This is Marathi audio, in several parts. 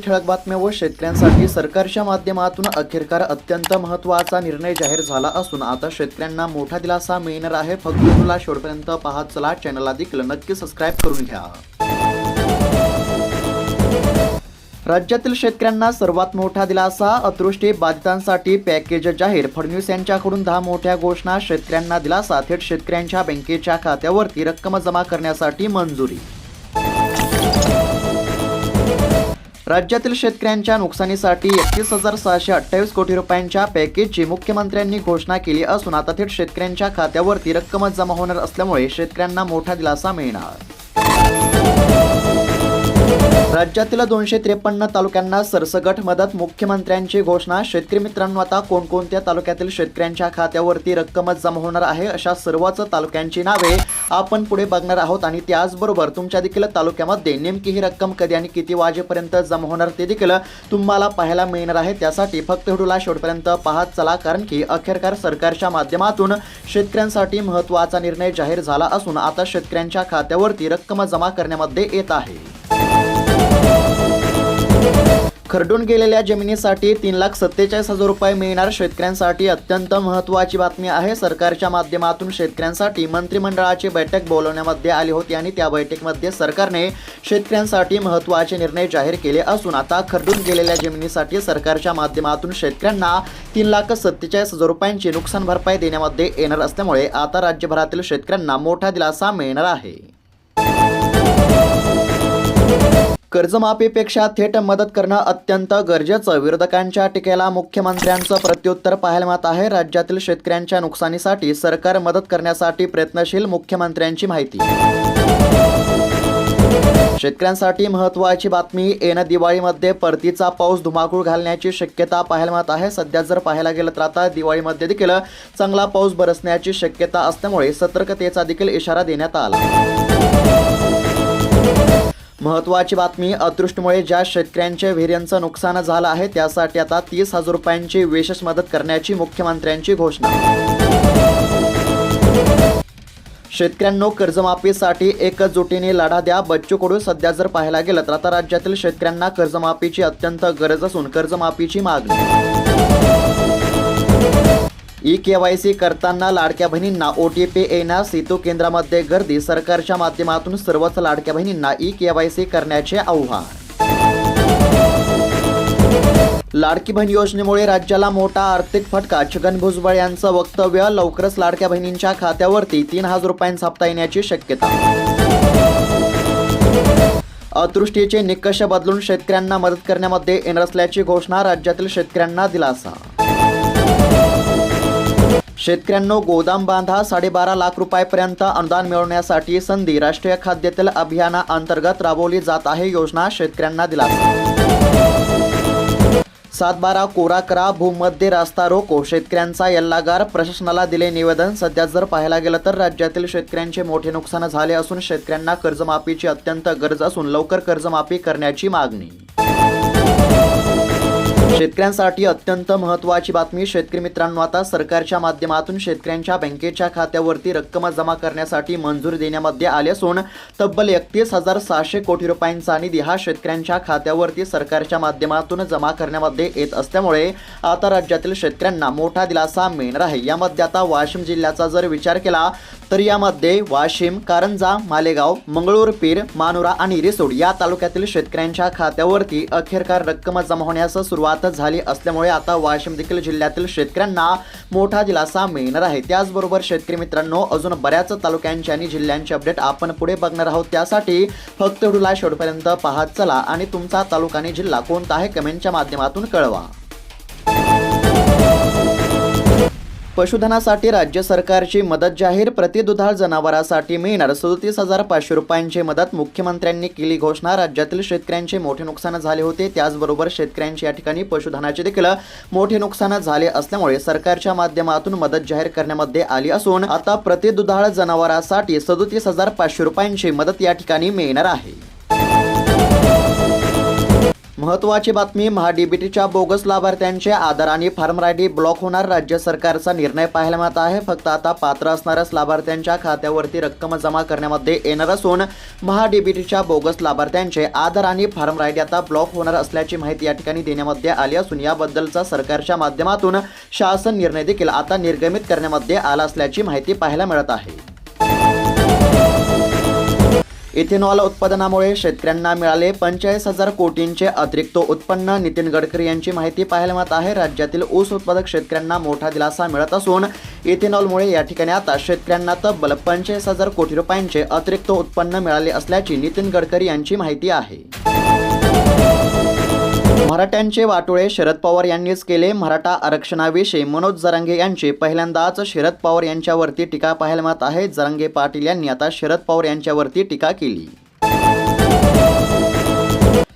ठळक बातम्या व शेतकऱ्यांसाठी सरकारच्या माध्यमातून अखेरकार अत्यंत महत्त्वाचा निर्णय जाहीर झाला असून आता शेतकऱ्यांना मोठा दिलासा मिळणार आहे. फक्त तुला शेवटपर्यंत पाहत चला. चॅनलला देखील नक्की सबस्क्राईब करून घ्या. राज्यातील शेतकऱ्यांना सर्वात मोठा दिलासा अतृष्टी बाधितांसाठी पॅकेज जाहीर. फडणवीस यांच्याकडून दहा मोठ्या घोषणा. शेतकऱ्यांना दिलासा. थेट शेतकऱ्यांच्या बँकेच्या खात्यावरती रक्कम जमा करण्यासाठी मंजुरी. राज्यातील शेतकऱ्यांच्या नुकसानीसाठी एकतीस हजार सहाशे अठ्ठावीस कोटी रुपयांच्या पॅकेजची मुख्यमंत्र्यांनी घोषणा केली असून आता थेट शेतकऱ्यांच्या खात्यावरती रक्कम जमा होणार असल्यामुळे शेतकऱ्यांना मोठा दिलासा मिळणार. राज्यातील दोनशे त्रेपन्न तालुक्यांना सरसगट मदत मुख्यमंत्र्यांची घोषणा शेतकरी मित्रांनो आता कोणकोणत्या तालुक्यातील शेतकऱ्यांच्या खात्यावरती रक्कमच जमा होणार आहे अशा सर्वच तालुक्यांची नावे आपण पुढे बघणार आहोत आणि त्याचबरोबर तुमच्या देखील तालुक्यामध्ये नेमकी ही रक्कम कधी आणि किती वाजेपर्यंत जमा होणार ते देखील तुम्हाला पाहायला मिळणार आहे. त्यासाठी फक्त व्हिडिओला शेवटपर्यंत पाहत चला कारण की अखेरकार सरकारच्या माध्यमातून शेतकऱ्यांसाठी महत्त्वाचा निर्णय जाहीर झाला असून आता शेतकऱ्यांच्या खात्यावरती रक्कम जमा करण्यामध्ये येत आहे. खरडून गेलेल्या जमिनीसाठी तीन लाख सत्तेचाळीस हजार रुपये मिळणार शेतकऱ्यांसाठी अत्यंत महत्त्वाची बातमी आहे. सरकारच्या माध्यमातून शेतकऱ्यांसाठी मंत्रिमंडळाची बैठक बोलवण्यामध्ये आली होती आणि त्या बैठकीमध्ये सरकारने शेतकऱ्यांसाठी महत्त्वाचे निर्णय जाहीर केले असून आता खरडून गेलेल्या जमिनीसाठी सरकारच्या माध्यमातून शेतकऱ्यांना तीन लाख सत्तेचाळीस हजार रुपयांची नुकसान भरपाई देण्यामध्ये येणार असल्यामुळे आता राज्यभरातील शेतकऱ्यांना मोठा दिलासा मिळणार आहे. कर्जमाफीपेक्षा थेट मदत करणं अत्यंत गरजेचं. विरोधकांच्या टीकेला मुख्यमंत्र्यांचं प्रत्युत्तर पाहायला मिळत आहे. राज्यातील शेतकऱ्यांच्या नुकसानीसाठी सरकार मदत करण्यासाठी प्रयत्नशील मुख्यमंत्र्यांची माहिती. शेतकऱ्यांसाठी महत्त्वाची बातमी येणं दिवाळीमध्ये परतीचा पाऊस धुमाकूळ घालण्याची शक्यता पाहायला मिळत आहे. सध्या जर पाहायला गेलं तर आता दिवाळीमध्ये देखील चांगला पाऊस बरसण्याची शक्यता असल्यामुळे सतर्कतेचा देखील इशारा देण्यात आला. महत्वाची बातमी अतृष्टीमुळे ज्या शेतकऱ्यांच्या विहिऱ्यांचं नुकसान झालं आहे त्यासाठी आता तीस हजार रुपयांची विशेष मदत करण्याची मुख्यमंत्र्यांची घोषणा. शेतकऱ्यांनो कर्जमाफीसाठी एकजुटीने लढा द्या. बच्चू कडू सध्या जर पाहायला गेलं तर आता राज्यातील शेतकऱ्यांना कर्जमाफीची अत्यंत गरज असून कर्जमाफीची मागणी. ई के वाय सी करताना लाडक्या बहिणींना ओ टी पी येण्यास सेतू केंद्रामध्ये गर्दी. सरकारच्या माध्यमातून सर्वच लाडक्या बहिणींना ई के वाय सी करण्याचे आव्हान. लाडकी बहीण योजनेमुळे राज्याला मोठा आर्थिक फटका. छगन भुजबळ यांचं वक्तव्य लवकरच लाडक्या बहिणींच्या खात्यावरती तीन हजार रुपयांचा हप्ता येण्याची शक्यता. अतृष्टीचे निकष बदलून शेतकऱ्यांना मदत करण्यामध्ये येणार असल्याची घोषणा राज्यातील शेतकऱ्यांना दिलासा. शेतकऱ्यांनो गोदाम बांधा साडेबारा लाख रुपयापर्यंत अनुदान मिळवण्यासाठी संधी राष्ट्रीय खाद्यतेल अभियाना अंतर्गत राबवली जात आहे योजना शेतकऱ्यांना दिला सातबारा कोरा करा भूमध्य रास्ता रोको शेतकऱ्यांचा यल्लागार प्रशासनाला दिले निवेदन. सध्या जर पाहायला गेलं तर राज्यातील शेतकऱ्यांचे मोठे नुकसान झाले असून शेतकऱ्यांना कर्जमाफीची अत्यंत गरज असून लवकर कर्जमाफी करण्याची मागणी. शेतकऱ्यांसाठी अत्यंत महत्त्वाची बातमी. शेतकरी मित्रांनो आता सरकारच्या माध्यमातून शेतकऱ्यांच्या बँकेच्या खात्यावरती रक्कम जमा करण्यासाठी मंजुरी देण्यामध्ये आली असून तब्बल एकतीस हजार सहाशे कोटी रुपयांचा निधी हा शेतकऱ्यांच्या खात्यावरती सरकारच्या माध्यमातून जमा करण्यामध्ये येत असल्यामुळे आता राज्यातील शेतकऱ्यांना मोठा दिलासा मिळणार आहे. यामध्ये आता वाशिम जिल्ह्याचा जर विचार केला तर यामध्ये वाशिम कारंजा मालेगाव मंगळूरपीर मानुरा आणि रिसोड या तालुक्यातील शेतकऱ्यांच्या खात्यावरती अखेरकार रक्कम जमा होण्यास सुरुवात झाली असल्यामुळे आता वाशिम देखील जिल्ह्यातील शेतकऱ्यांना मोठा दिलासा मिळणार आहे. त्याचबरोबर शेतकरी मित्रांनो अजून बऱ्याच तालुक्यांचे आणि जिल्ह्यांचे अपडेट आपण पुढे बघणार आहोत. त्यासाठी फक्त व्हिडिओला शेवटपर्यंत पाहत चला आणि तुमचा तालुका आणि जिल्हा कोणता आहे कमेंटच्या माध्यमातून कळवा. पशुधनासाठी राज्य सरकारची मदत जाहीर प्रतिदुधाळ जनावरासाठी मिळणार. सदतीस हजार पाचशे रुपयांची मदत मुख्यमंत्र्यांनी केली घोषणा. राज्यातील शेतकऱ्यांचे मोठे नुकसान झाले होते. त्याचबरोबर शेतकऱ्यांचे या ठिकाणी पशुधनाचे देखील मोठे नुकसान झाले असल्यामुळे सरकारच्या माध्यमातून मदत जाहीर करण्यामध्ये आली असून आता प्रतिदुधाळ जनावरासाठी सदतीस हजार पाचशे रुपयांची मदत या ठिकाणी मिळणार आहे. महत्त्वाची बातमी महाडीबीटीच्या बोगस लाभार्थ्यांचे आधार आणि फार्म आय डी ब्लॉक होणार. राज्य सरकारचा निर्णय पाहायला मिळत आहे. फक्त आता पात्र असणाऱ्याच लाभार्थ्यांच्या खात्यावरती रक्कम जमा करण्यामध्ये येणार असून महाडीबीटीच्या बोगस लाभार्थ्यांचे आधार आणि फार्म आय डी आता ब्लॉक होणार असल्याची माहिती या ठिकाणी देण्यामध्ये आली असून याबद्दलचा सरकारच्या माध्यमातून शासन निर्णय देखील आता निर्गमित करण्यामध्ये आला असल्याची माहिती पाहायला मिळत आहे. इथेनॉल उत्पादनामुळे शेतकऱ्यांना मिळाले पंचेचाळीस हजार कोटींचे अतिरिक्त उत्पन्न. नितीन गडकरी यांची माहिती पाहायला मिळत आहे. राज्यातील ऊस उत्पादक शेतकऱ्यांना मोठा दिलासा मिळत असून इथेनॉलमुळे या ठिकाणी आता शेतकऱ्यांना तब्बल पंचेचाळीस हजार कोटी रुपयांचे अतिरिक्त उत्पन्न मिळाले असल्याची नितीन गडकरी यांची माहिती आहे. मराठ्यांचे वाटोळे शरद पवार यांनीच केले मराठा आरक्षणाविषयी. मनोज जरांगे यांचे पहिल्यांदाच शरद पवार यांच्यावरती टीका पाहायला मिळत आहे. जरांगे पाटील यांनी आता शरद पवार यांच्यावरती टीका केली.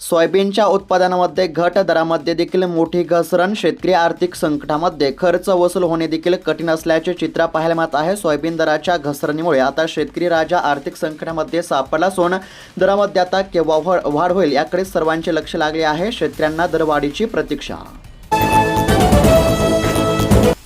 सोयाबीनच्या उत्पादनामध्ये घट दरामध्ये देखील मोठी घसरण. शेतकरी आर्थिक संकटामध्ये खर्च वसूल होणे देखील कठीण असल्याचे चित्र पाहायला मिळत आहे. सोयाबीन दराच्या घसरणीमुळे आता शेतकरी राजा आर्थिक संकटामध्ये सापडला असून दरामध्ये आता केव्हा वाढ होईल याकडे सर्वांचे लक्ष लागले आहे. शेतकऱ्यांना दरवाढीची प्रतीक्षा.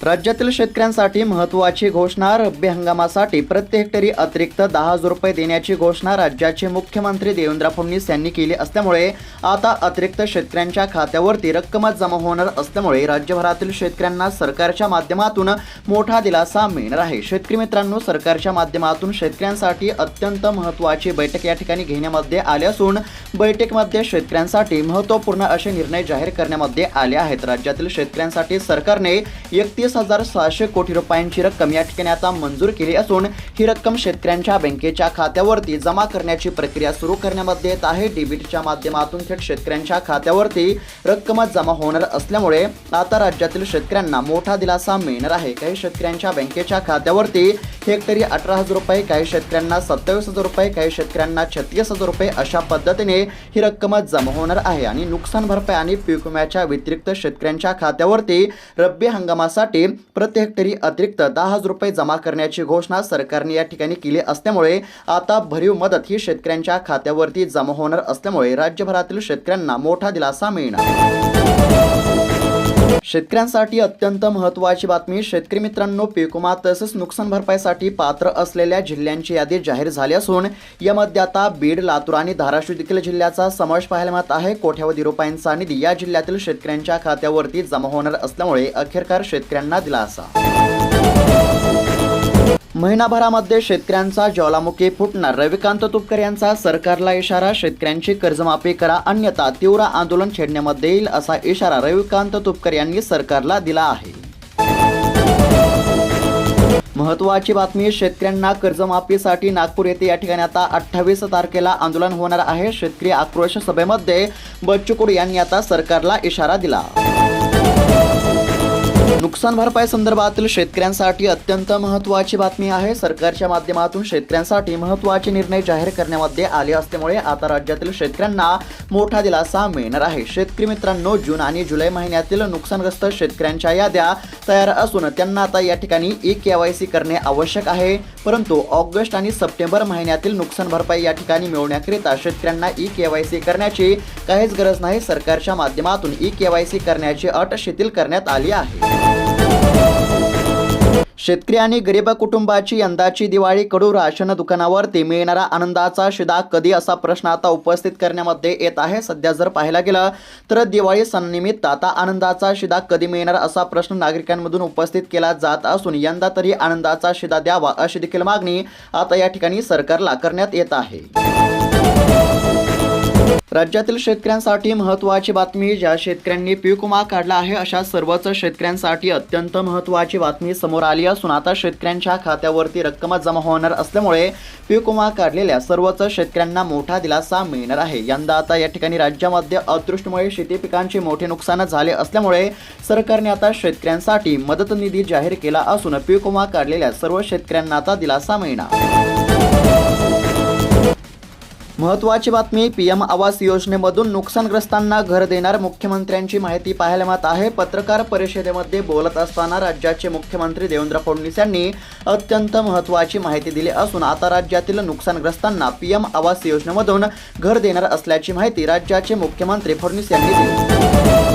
राज्यातील शेतकऱ्यांसाठी महत्त्वाची घोषणा रब्बी हंगामासाठी प्रति हेक्टरी अतिरिक्त दहा हजार रुपये देण्याची घोषणा राज्याचे मुख्यमंत्री देवेंद्र फडणवीस यांनी केली असल्यामुळे आता अतिरिक्त शेतकऱ्यांच्या खात्यावरती रक्कमच जमा होणार असल्यामुळे राज्यभरातील शेतकऱ्यांना सरकारच्या माध्यमातून मोठा दिलासा मिळणार आहे. शेतकरी मित्रांनो सरकारच्या माध्यमातून शेतकऱ्यांसाठी अत्यंत महत्त्वाची बैठक या ठिकाणी घेण्यामध्ये आली असून बैठकीमध्ये शेतकऱ्यांसाठी महत्त्वपूर्ण असे निर्णय जाहीर करण्यामध्ये आले आहेत. राज्यातील शेतकऱ्यांसाठी सरकारने एकतीस हजार सहाशे कोटी रुपयांची रक्कम या ठिकाणी आता मंजूर केली असून ही रक्कम शेतकऱ्यांच्या बँकेच्या खात्यावरती जमा करण्याची प्रक्रिया सुरू करण्यामध्ये येत आहे. डीबीटीच्या माध्यमातून थेट शेतकऱ्यांच्या खात्यावरती रक्कम जमा होणार असल्यामुळे आता राज्यातील शेतकऱ्यांना मोठा दिलासा मिळणार आहे. काही शेतकऱ्यांच्या बँकेच्या खात्यावरती हेक्टरी अठरा हजार रुपये काही शेतकऱ्यांना सत्तावीस हजार रुपये काही शेतकऱ्यांना छत्तीस हजार रुपये अशा पद्धतीने ही रक्कम जमा होणार आहे. आणि नुकसान भरपाई आणि पीक विम्याच्या व्यतिरिक्त शेतकऱ्यांच्या खात्यावरती रब्बी हंगामासाठी प्रति हेक्टरी अतिरिक्त दहा हजार रुपये जमा करण्याची घोषणा सरकारने या ठिकाणी केली असल्यामुळे आता भरीव मदत ही शेतकऱ्यांच्या खात्यावरती जमा होणार असल्यामुळे राज्यभरातील शेतकऱ्यांना मोठा दिलासा मिळणार. शेतकऱ्यांसाठी अत्यंत महत्त्वाची बातमी शेतकरी मित्रांनो पिकुमा तसंच तसेच नुकसान भरपाईसाठी पात्र असलेल्या जिल्ह्यांची यादी जाहीर झाली असून यामध्ये आता बीड लातूर आणि धाराशिव देखील जिल्ह्याचा समावेश पाहायला मिळत आहे. कोट्यावधी रुपयांचा निधी या जिल्ह्यातील शेतकऱ्यांच्या खात्यावरती जमा होणार असल्यामुळे अखेरकार शेतकऱ्यांना दिलासा. महिनाभरामध्ये शेतकऱ्यांचा ज्वालामुखी फुटणार. रविकांत तुपकर यांचा सरकारला इशारा शेतकऱ्यांची कर्जमाफी करा अन्यथा तीव्र आंदोलन छेडण्यामध्ये येईल असा इशारा रविकांत तुपकर यांनी सरकारला दिला आहे. महत्वाची बातमी शेतकऱ्यांना कर्जमाफीसाठी नागपूर येथे या ठिकाणी आता अठ्ठावीस तारखेला आंदोलन होणार आहे. शेतकरी आक्रोश सभेमध्ये बच्चू यांनी आता सरकारला इशारा दिला. नुकसान भरपाई संदर्भातील शेतकऱ्यांसाठी अत्यंत महत्त्वाची बातमी आहे. सरकारच्या माध्यमातून शेतकऱ्यांसाठी महत्त्वाचे निर्णय जाहीर करण्यामध्ये आले असल्यामुळे आता राज्यातील शेतकऱ्यांना मोठा दिलासा मिळणार आहे. शेतकरी मित्रांनो जून आणि जुलै महिन्यातील नुकसानग्रस्त शेतकऱ्यांच्या याद्या तयार असून त्यांना आता या ठिकाणी ई के वाय सी करणे आवश्यक आहे. परंतु ऑगस्ट आणि सप्टेंबर महिन्यातील नुकसान भरपाई या ठिकाणी मिळवण्याकरिता शेतकऱ्यांना ई के वाय सी करण्याची काहीच गरज नाही. सरकारच्या माध्यमातून ई के वाय सी करण्याची अट शिथिल करण्यात आली आहे. शेतकरी आणि गरीब कुटुंबाची यंदाची दिवाळी कडू राशन दुकानावरती मिळणारा आनंदाचा शिदा कधी असा प्रश्न आता उपस्थित करण्यामध्ये येत आहे? सध्या जर पाहायला गेलं तर दिवाळी सणनिमित्त आता आनंदाचा शिदा कधी मिळणार असा प्रश्न नागरिकांमधून उपस्थित केला जात असून यंदा तरी आनंदाचा शिदा द्यावा अशी देखील मागणी आता या ठिकाणी सरकारला करण्यात येत आहे. राज्यातील शेतकऱ्यांसाठी महत्त्वाची बातमी ज्या शेतकऱ्यांनी पीक विमा काढला आहे अशा सर्वच शेतकऱ्यांसाठी अत्यंत महत्त्वाची बातमी समोर आली असून आता शेतकऱ्यांच्या खात्यावरती रक्कम जमा होणार असल्यामुळे पीक विमा काढलेल्या सर्वच शेतकऱ्यांना मोठा दिलासा मिळणार आहे. यंदा आता या ठिकाणी राज्यामध्ये अदृष्टमुळे शेती पिकांचे मोठे नुकसान झाले असल्यामुळे सरकारने आता शेतकऱ्यांसाठी मदत निधी जाहीर केला असून पीक विमा काढलेल्या सर्व शेतकऱ्यांना आता दिलासा मिळणार. महत्त्वाची बातमी पीएम आवास योजनेमधून नुकसानग्रस्तांना घर देणार मुख्यमंत्र्यांची माहिती पाहायला मिळत आहे. पत्रकार परिषदेमध्ये बोलत असताना राज्याचे मुख्यमंत्री देवेंद्र फडणवीस यांनी अत्यंत महत्त्वाची माहिती दिली असून आता राज्यातील नुकसानग्रस्तांना पीएम आवास योजनेमधून घर देणार असल्याची माहिती राज्याचे मुख्यमंत्री फडणवीस यांनी दिली.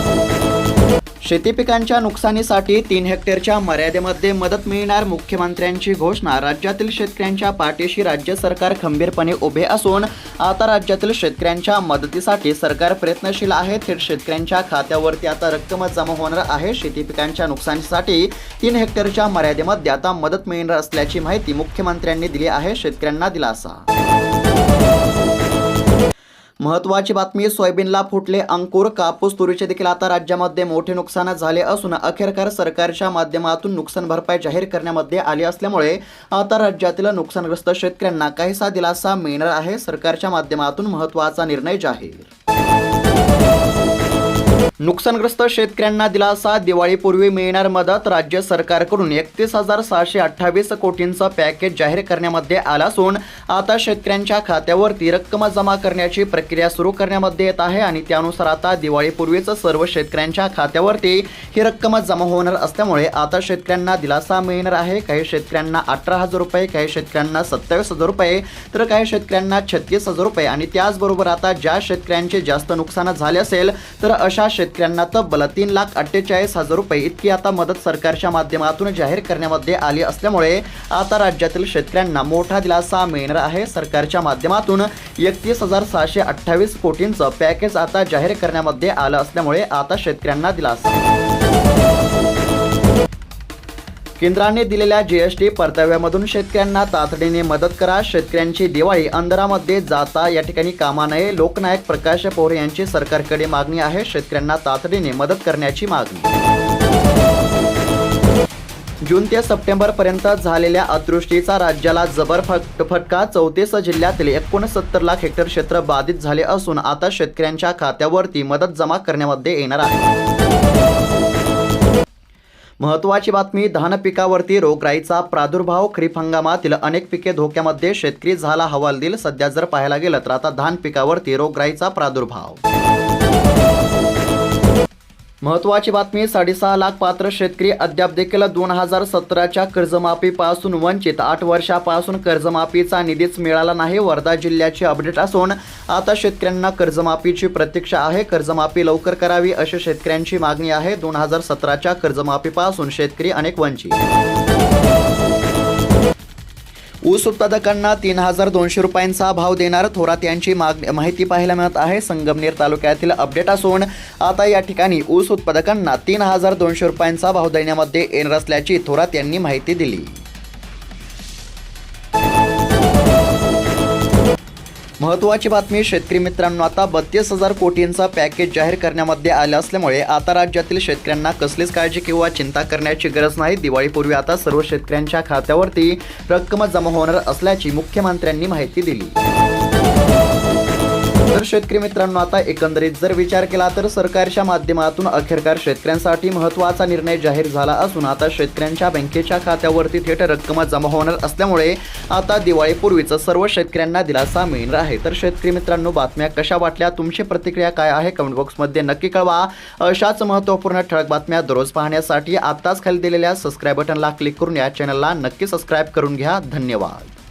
शेती पिकांच्या नुकसानीसाठी तीन हेक्टरच्या मर्यादेमध्ये मदत मिळणार मुख्यमंत्र्यांची घोषणा. राज्यातील शेतकऱ्यांच्या पाठीशी राज्य सरकार खंबीरपणे उभे असून आता राज्यातील शेतकऱ्यांच्या मदतीसाठी सरकार प्रयत्नशील आहे. थेट शेतकऱ्यांच्या खात्यावरती आता रक्कम जमा होणार आहे. शेती पिकांच्या नुकसानीसाठी तीन हेक्टरच्या मर्यादेमध्ये आता मदत मिळणार असल्याची माहिती मुख्यमंत्र्यांनी दिली आहे. शेतकऱ्यांना दिलासा. महत्वाची बातमी सोयाबीनला फुटले अंकुर कापूस तुरीचे देखील आता राज्यामध्ये मोठे नुकसान झाले असून अखेरकार सरकारच्या माध्यमातून नुकसान भरपाई जाहीर करण्यामध्ये आली असल्यामुळे आता राज्यातील नुकसानग्रस्त शेतकऱ्यांना काहीसा दिलासा मिळणार आहे. सरकारच्या माध्यमातून महत्त्वाचा निर्णय जाहीर नुकसानग्रस्त शेतकऱ्यांना दिलासा दिवाळीपूर्वी मिळणार मदत राज्य सरकारकडून एकतीस हजार सहाशे अठ्ठावीस कोटींचं पॅकेज जाहीर करण्यामध्ये आला असून आता शेतकऱ्यांच्या खात्यावरती रक्कम जमा करण्याची प्रक्रिया सुरू करण्यामध्ये येत आहे आणि त्यानुसार आता दिवाळीपूर्वीच सर्व शेतकऱ्यांच्या खात्यावरती ही रक्कम जमा होणार असल्यामुळे आता शेतकऱ्यांना दिलासा मिळणार आहे. काही शेतकऱ्यांना अठरा हजार रुपये काही शेतकऱ्यांना सत्तावीस हजार रुपये तर काही शेतकऱ्यांना छत्तीस हजार रुपये आणि त्याचबरोबर आता ज्या शेतकऱ्यांचे जास्त नुकसान झाले असेल तर अशा शेतकऱ्यांना तब्बल तीन लाख अठ्ठेचाळीस हजार रुपये इतकी आता मदत सरकारच्या माध्यमातून जाहीर करण्यामध्ये आली असल्यामुळे आता राज्यातील शेतकऱ्यांना मोठा दिलासा मिळणार आहे. सरकारच्या माध्यमातून एकतीस हजार सहाशे अठ्ठावीस कोटींचं पॅकेज आता जाहीर करण्यामध्ये आलं असल्यामुळे आता शेतकऱ्यांना दिलासा. केंद्राने दिलेल्या जीएसटी परताव्यामधून शेतकऱ्यांना तातडीने मदत करा शेतकऱ्यांची दिवाळी अंधारामध्ये जाता या ठिकाणी कामा नये लोकनायक प्रकाश पोहरे यांची सरकारकडे मागणी आहे शेतकऱ्यांना तातडीने मदत करण्याची मागणी. जून ते सप्टेंबर पर्यंत झालेल्या अतिवृष्टीचा राज्याला जबर फट फटका चौतीस जिल्ह्यातील एकोणसत्तर लाख हेक्टर क्षेत्र बाधित झाले असून आता शेतकऱ्यांच्या खात्यावरती मदत जमा करण्यामध्ये येणार आहे. महत्वाची बातमी धान पिकावरती रोगराईचा प्रादुर्भाव खरीप हंगामातील अनेक पिके धोक्यामध्ये शेतकरी झाला हवालदिल सध्या जर पाहायला गेलं तर आता धान पिकावरती रोगराईचा प्रादुर्भाव. महत्वाची बातमी साडेसहा लाख पात्र शेतकरी अद्याप देखील दोन हजार सतराच्या कर्जमाफीपासून वंचित. आठ वर्षापासून कर्जमाफीचा निधीच मिळाला नाही. वर्धा जिल्ह्याची अपडेट असून आता शेतकऱ्यांना कर्जमाफीची प्रतीक्षा आहे. कर्जमाफी लवकर करावी अशी शेतकऱ्यांची मागणी आहे. दोन हजार सतराच्या कर्जमाफीपासून शेतकरी अनेक वंचित. ऊस उत्पादकांना तीन हजार दोनशे रुपयांचा भाव देणार थोरात यांची मागणी माहिती पाहायला मिळत आहे. संगमनेर तालुक्यातील अपडेट असून आता या ठिकाणी ऊस उत्पादकांना तीन हजार दोनशे रुपयांचा भाव देण्यामध्ये येणार असल्याची थोरात यांनी माहिती दिली. महत्वाची बातमी शेतकरी मित्रांनो आता बत्तीस हजार कोटींचा पॅकेज जाहीर करण्यामध्ये आले असल्यामुळे आता राज्यातील शेतकऱ्यांना कसलीच काळजी किंवा चिंता करण्याची गरज नाही. दिवाळीपूर्वी आता सर्व शेतकऱ्यांच्या खात्यावरती रक्कम जमा होणार असल्याची मुख्यमंत्र्यांनी माहिती दिली. तर शेतकरी मित्रांनो आता एकंदरीत जर विचार केला तर सरकारच्या माध्यमातून अखेरकार शेतकऱ्यांसाठी महत्त्वाचा निर्णय जाहीर झाला असून आता शेतकऱ्यांच्या बँकेच्या खात्यावरती थेट रक्कम जमा होणार असल्यामुळे आता दिवाळीपूर्वीच सर्व शेतकऱ्यांना दिलासा मिळणार आहे. तर शेतकरी मित्रांनो बातम्या कशा वाटल्या? तुमची प्रतिक्रिया काय आहे? कमेंट बॉक्समध्ये नक्की कळवा. अशाच महत्त्वपूर्ण ठळक बातम्या दररोज पाहण्यासाठी आत्ताच खाली दिलेल्या सबस्क्राईब बटनला क्लिक करून या चॅनलला नक्की सबस्क्राईब करून घ्या. धन्यवाद.